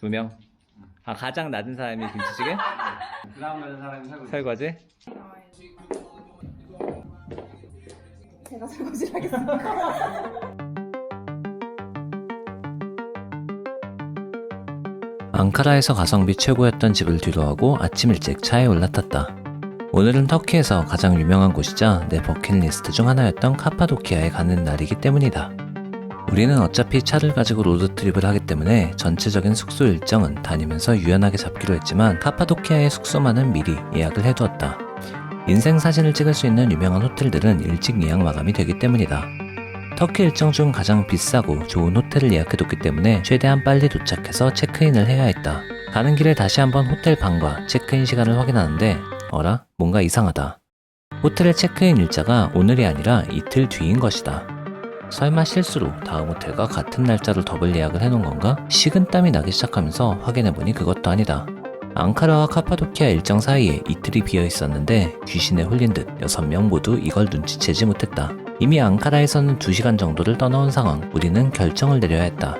두 명. 아 가장 낮은 사람이 김치찌개? 그 다음 가는 사람이 살고 있어. 설거지? 제가 설거지를 하겠습니다. 앙카라에서 가성비 최고였던 집을 뒤로하고 아침 일찍 차에 올라탔다. 오늘은 터키에서 가장 유명한 곳이자 내 버킷리스트 중 하나였던 카파도키아에 가는 날이기 때문이다. 우리는 어차피 차를 가지고 로드트립을 하기 때문에 전체적인 숙소 일정은 다니면서 유연하게 잡기로 했지만 카파도키아의 숙소만은 미리 예약을 해두었다. 인생 사진을 찍을 수 있는 유명한 호텔들은 일찍 예약 마감이 되기 때문이다. 터키 일정 중 가장 비싸고 좋은 호텔을 예약해뒀기 때문에 최대한 빨리 도착해서 체크인을 해야 했다. 가는 길에 다시 한번 호텔 방과 체크인 시간을 확인하는데 어라? 뭔가 이상하다. 호텔의 체크인 일자가 오늘이 아니라 이틀 뒤인 것이다. 설마 실수로 다음 호텔과 같은 날짜로 더블 예약을 해놓은 건가? 식은땀이 나기 시작하면서 확인해보니 그것도 아니다. 앙카라와 카파도키아 일정 사이에 이틀이 비어 있었는데 귀신에 홀린 듯 6명 모두 이걸 눈치채지 못했다. 이미 앙카라에서는 2시간 정도를 떠나온 상황, 우리는 결정을 내려야 했다.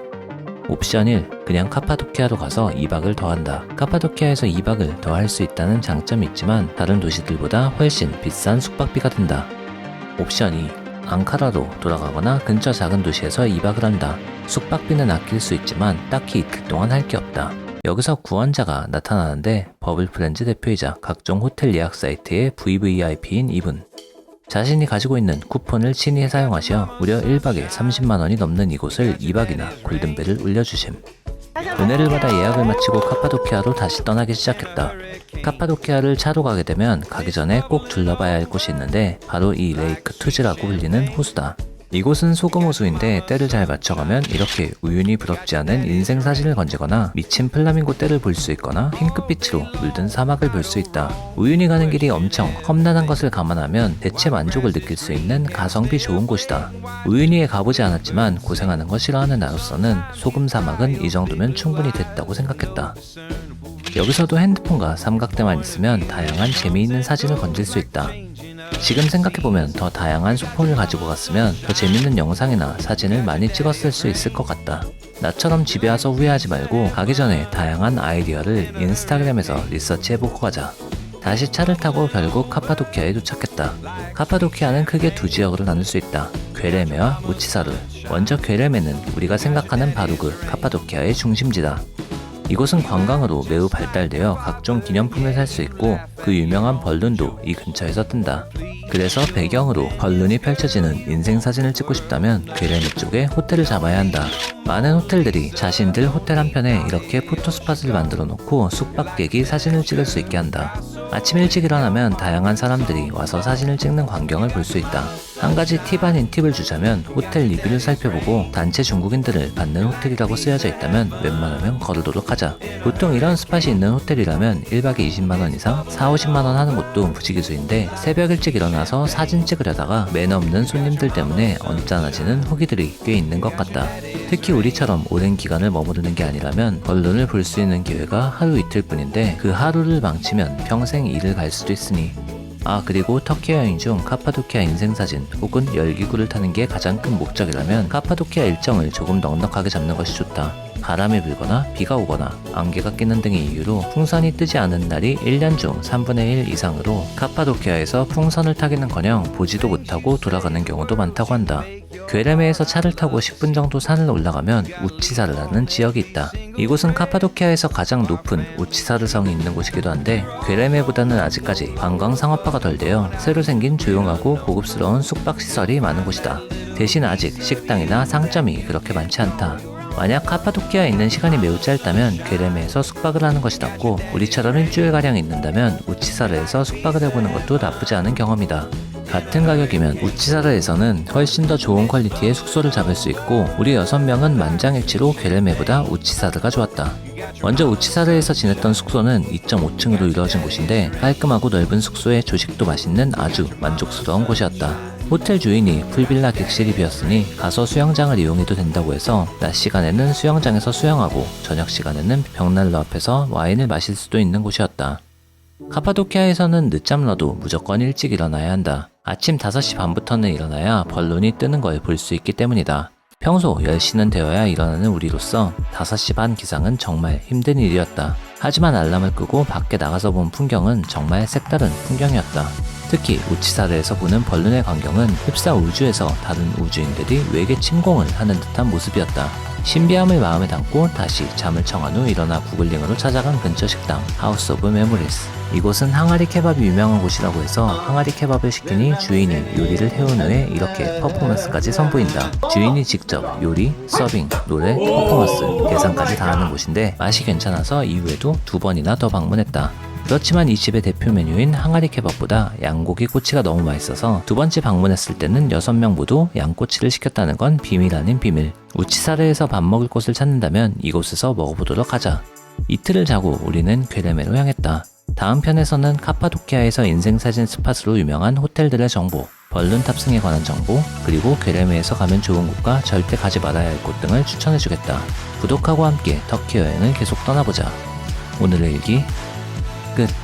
옵션 1. 그냥 카파도키아로 가서 2박을 더한다. 카파도키아에서 2박을 더 할 수 있다는 장점이 있지만 다른 도시들보다 훨씬 비싼 숙박비가 든다. 옵션 2. 앙카라로 돌아가거나 근처 작은 도시에서 2박을 한다. 숙박비는 아낄 수 있지만 딱히 이틀 동안 할 게 없다. 여기서 구원자가 나타나는데 버블 프렌즈 대표이자 각종 호텔 예약 사이트의 VVIP인 이분. 자신이 가지고 있는 쿠폰을 친히 사용하시어 무려 1박에 30만원이 넘는 이곳을 2박이나 골든벨을 울려주심. 은혜를 받아 예약을 마치고 카파도키아로 다시 떠나기 시작했다. 카파도키아를 차로 가게 되면 가기 전에 꼭 둘러봐야 할 곳이 있는데 바로 이 레이크 투즈라고 불리는 호수다. 이곳은 소금 호수인데 때를 잘 맞춰가면 이렇게 우윤이 부럽지 않은 인생 사진을 건지거나 미친 플라밍고 떼를 볼 수 있거나 핑크빛으로 물든 사막을 볼 수 있다. 우윤이 가는 길이 엄청 험난한 것을 감안하면 대체 만족을 느낄 수 있는 가성비 좋은 곳이다. 우윤이에 가보지 않았지만 고생하는 거 싫어하는 나로서는 소금 사막은 이 정도면 충분히 됐다고 생각했다. 여기서도 핸드폰과 삼각대만 있으면 다양한 재미있는 사진을 건질 수 있다. 지금 생각해보면 더 다양한 소폰을 가지고 갔으면 더 재밌는 영상이나 사진을 많이 찍었을 수 있을 것 같다. 나처럼 집에 와서 후회하지 말고 가기 전에 다양한 아이디어를 인스타그램에서 리서치해보고 가자. 다시 차를 타고 결국 카파도키아에 도착했다. 카파도키아는 크게 두 지역으로 나눌 수 있다. 괴레메와 우치사르. 먼저 괴레메는 우리가 생각하는 바로 그 카파도키아의 중심지다. 이곳은 관광으로 매우 발달되어 각종 기념품을 살 수 있고 그 유명한 벌룬도 이 근처에서 뜬다. 그래서 배경으로 벌룬이 펼쳐지는 인생 사진을 찍고 싶다면 괴레미 쪽에 호텔을 잡아야 한다. 많은 호텔들이 자신들 호텔 한편에 이렇게 포토스팟을 만들어 놓고 숙박객이 사진을 찍을 수 있게 한다. 아침 일찍 일어나면 다양한 사람들이 와서 사진을 찍는 광경을 볼 수 있다. 한 가지 팁 아닌 팁을 주자면 호텔 리뷰를 살펴보고 단체 중국인들을 받는 호텔이라고 쓰여져 있다면 웬만하면 거르도록 하자. 보통 이런 스팟이 있는 호텔이라면 1박에 20만원 이상, 4, 50만원 하는 곳도 부지기수인데 새벽 일찍 일어나서 사진 찍으려다가 매너 없는 손님들 때문에 언짢아지는 후기들이 꽤 있는 것 같다. 특히 우리처럼 오랜 기간을 머무르는 게 아니라면 언론을 볼 수 있는 기회가 하루 이틀 뿐인데 그 하루를 망치면 평생 일을 갈 수도 있으니 아 그리고 터키 여행 중 카파도키아 인생사진 혹은 열기구를 타는 게 가장 큰 목적이라면 카파도키아 일정을 조금 넉넉하게 잡는 것이 좋다. 바람이 불거나 비가 오거나 안개가 끼는 등의 이유로 풍선이 뜨지 않은 날이 1년 중 3분의 1 이상으로 카파도키아에서 풍선을 타기는커녕 보지도 못하고 돌아가는 경우도 많다고 한다. 괴레메에서 차를 타고 10분 정도 산을 올라가면 우치사르라는 지역이 있다. 이곳은 카파도키아에서 가장 높은 우치사르 성이 있는 곳이기도 한데 괴레메보다는 아직까지 관광 상업화가 덜 되어 새로 생긴 조용하고 고급스러운 숙박시설이 많은 곳이다. 대신 아직 식당이나 상점이 그렇게 많지 않다. 만약 카파도키아에 있는 시간이 매우 짧다면 괴레메에서 숙박을 하는 것이 낫고 우리처럼 일주일가량 있는다면 우치사르에서 숙박을 해보는 것도 나쁘지 않은 경험이다. 같은 가격이면 우치사르에서는 훨씬 더 좋은 퀄리티의 숙소를 잡을 수 있고 우리 6명은 만장일치로 괴레메보다 우치사르가 좋았다. 먼저 우치사르에서 지냈던 숙소는 2.5층으로 이루어진 곳인데 깔끔하고 넓은 숙소에 조식도 맛있는 아주 만족스러운 곳이었다. 호텔 주인이 풀빌라 객실이 비었으니 가서 수영장을 이용해도 된다고 해서 낮 시간에는 수영장에서 수영하고 저녁 시간에는 벽난로 앞에서 와인을 마실 수도 있는 곳이었다. 카파도키아에서는 늦잠 넣어도 무조건 일찍 일어나야 한다. 아침 5시 반부터는 일어나야 벌룬이 뜨는 걸 볼 수 있기 때문이다. 평소 10시는 되어야 일어나는 우리로서 5시 반 기상은 정말 힘든 일이었다. 하지만 알람을 끄고 밖에 나가서 본 풍경은 정말 색다른 풍경이었다. 특히 우치사르에서 보는 벌룬의 광경은 흡사 우주에서 다른 우주인들이 외계 침공을 하는 듯한 모습이었다. 신비함을 마음에 담고 다시 잠을 청한 후 일어나 구글링으로 찾아간 근처 식당 하우스 오브 메모리스. 이곳은 항아리 케밥이 유명한 곳이라고 해서 항아리 케밥을 시키니 주인이 요리를 해온 후에 이렇게 퍼포먼스까지 선보인다. 주인이 직접 요리, 서빙, 노래, 퍼포먼스, 계산까지 다 하는 곳인데 맛이 괜찮아서 이후에도 두 번이나 더 방문했다. 그렇지만 이 집의 대표 메뉴인 항아리 케밥보다 양고기 꼬치가 너무 맛있어서 두 번째 방문했을 때는 6명 모두 양꼬치를 시켰다는 건 비밀 아닌 비밀. 우치사르에서 밥 먹을 곳을 찾는다면 이곳에서 먹어보도록 하자. 이틀을 자고 우리는 괴레메로 향했다. 다음 편에서는 카파도키아에서 인생사진 스팟으로 유명한 호텔들의 정보, 벌룬 탑승에 관한 정보, 그리고 괴레메에서 가면 좋은 곳과 절대 가지 말아야 할 곳 등을 추천해주겠다. 구독하고 함께 터키 여행을 계속 떠나보자. 오늘의 일기 Good.